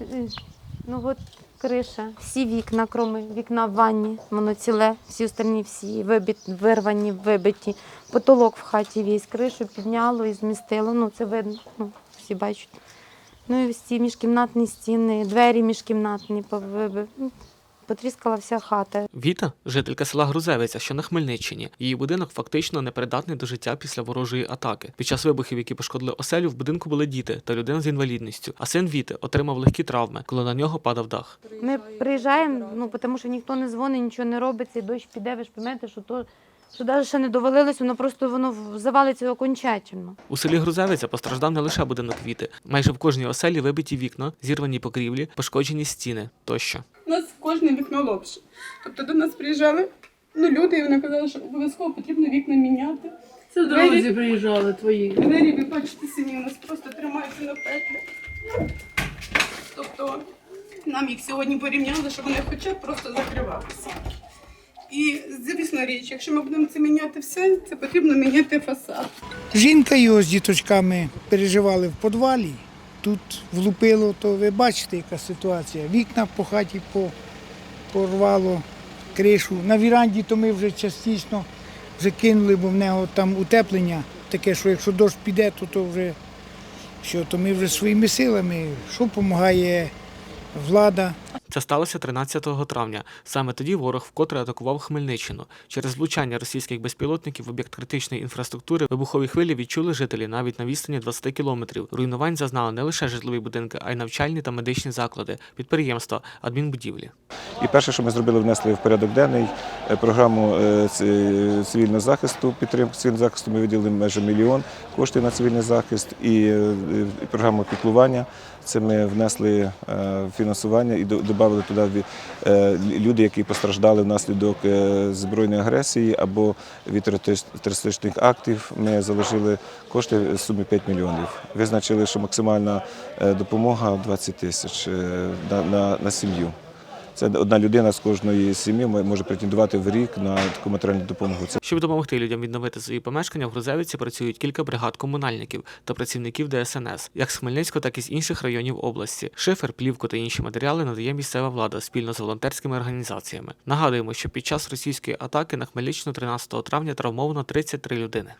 е, ну от криша, всі вікна, крім вікна в ванні, воно ціле, всі остальні всі вибит, вирвані, вибиті. Потолок в хаті весь, кришу підняло і змістило. Ну, це видно, ну, всі бачать. Ну і всі міжкімнатні стіни, двері міжкімнатні повибив. Потріскала вся хата. Віта жителька села Грузевиця, що на Хмельниччині. Її будинок фактично непридатний до життя після ворожої атаки. Під час вибухів, які пошкодили оселю, в будинку були діти та людина з інвалідністю. А син Віти отримав легкі травми, коли на нього падав дах. Ми приїжджаємо, ну тому що ніхто не дзвонить, нічого не робить, цей дощ піде, ви ж пам'ятаєте, що то що навіть ще не довалилось, воно просто воно завалиться окончательно. У селі Грузевиця постраждав не лише будинок Віти. Майже в кожній оселі вибиті вікна, зірвані покрівлі, пошкоджені стіни тощо. У нас кожне вікно лопше. Тобто до нас приїжджали ну, люди, і вони казали, що обов'язково потрібно вікна міняти. Це друзі приїжджали твої. Двері, ви бачите самі, у нас просто тримаються на петлях. Тобто нам їх сьогодні порівняли, щоб вони хоча б просто закривалися. І звісно річ, якщо ми будемо це міняти все, це потрібно міняти фасад. Жінка його з діточками переживали в підвалі. Тут влупило, то ви бачите, яка ситуація. Вікна по хаті порвало, кришу. На віранді то ми вже частично вже кинули, бо в нього там утеплення таке, що якщо дощ піде, то, то вже що, то ми вже своїми силами, що допомагає влада. Це сталося 13 травня. Саме тоді ворог вкотре атакував Хмельниччину. Через влучання російських безпілотників в об'єкт критичної інфраструктури вибухові хвилі відчули жителі навіть на відстані 20 кілометрів. Руйнувань зазнали не лише житлові будинки, а й навчальні та медичні заклади, підприємства, адмінбудівлі. І перше, що ми зробили, внесли в порядок денний е, програму е, цивільного захисту, підтримку цивільного захисту. Ми виділили майже мільйон коштів на цивільний захист і е, програму піклування. Це ми внесли е, фінансування і до- додали туди е, люди, які постраждали внаслідок е, збройної агресії або від терористичних актів. Ми заложили кошти в сумі 5 мільйонів. Визначили, що максимальна е, допомога 20 тисяч на, на, на сім'ю. Це одна людина з кожної сім'ї може претендувати в рік на таку матеріальну допомогу. Щоб допомогти людям відновити свої помешкання, в Грузевиці працюють кілька бригад комунальників та працівників ДСНС, як з Хмельницького, так і з інших районів області. Шифер, плівку та інші матеріали надає місцева влада спільно з волонтерськими організаціями. Нагадуємо, що під час російської атаки на Хмельниччину 13 травня травмовано 33 людини.